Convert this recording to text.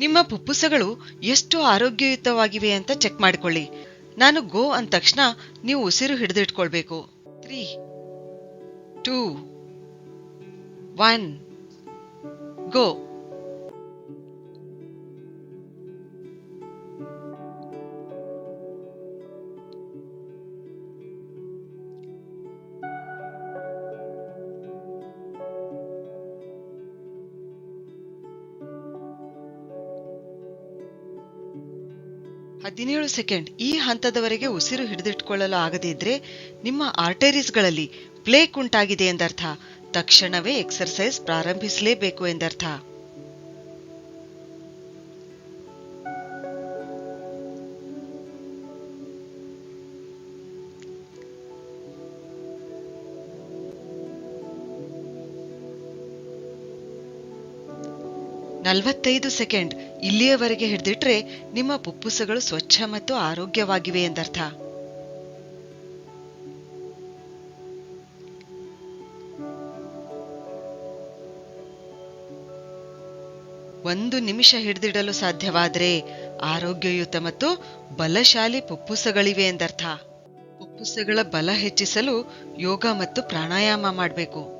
ನಿಮ್ಮ ಪುಪ್ಪುಸಗಳು ಎಷ್ಟು ಆರೋಗ್ಯಯುತವಾಗಿವೆ ಅಂತ ಚೆಕ್ ಮಾಡಿಕೊಳ್ಳಿ. ನಾನು ಗೋ ಅಂದ ತಕ್ಷಣ ನೀವು ಉಸಿರು ಹಿಡಿದಿಟ್ಕೊಳ್ಬೇಕು. Three, two, one, go. ಹದಿನೇಳು ಸೆಕೆಂಡ್. ಈ ಹಂತದವರೆಗೆ ಉಸಿರು ಹಿಡಿದಿಟ್ಕೊಳ್ಳಲು ಆಗದಿದ್ರೆ ನಿಮ್ಮ ಆರ್ಟರೀಸ್ಗಳಲ್ಲಿ ಪ್ಲೇಕ್ ಉಂಟಾಗಿದೆ ಎಂದರ್ಥ. ತಕ್ಷಣವೇ ಎಕ್ಸರ್ಸೈಸ್ ಪ್ರಾರಂಭಿಸಲೇಬೇಕು ಎಂದರ್ಥ. ನಲವತ್ತೈದು ಸೆಕೆಂಡ್. ಇಲ್ಲಿಯವರೆಗೆ ಹಿಡಿದಿಟ್ರೆ ನಿಮ್ಮ ಪುಪ್ಪುಸಗಳು ಸ್ವಚ್ಛ ಮತ್ತು ಆರೋಗ್ಯವಾಗಿವೆ ಎಂದರ್ಥ. ಒಂದು ನಿಮಿಷ ಹಿಡಿದಿಡಲು ಸಾಧ್ಯವಾದರೆ ಆರೋಗ್ಯಯುತ ಮತ್ತು ಬಲಶಾಲಿ ಪುಪ್ಪುಸಗಳಿವೆ ಎಂದರ್ಥ. ಪುಪ್ಪುಸಗಳ ಬಲ ಹೆಚ್ಚಿಸಲು ಯೋಗ ಮತ್ತು ಪ್ರಾಣಾಯಾಮ ಮಾಡಬೇಕು.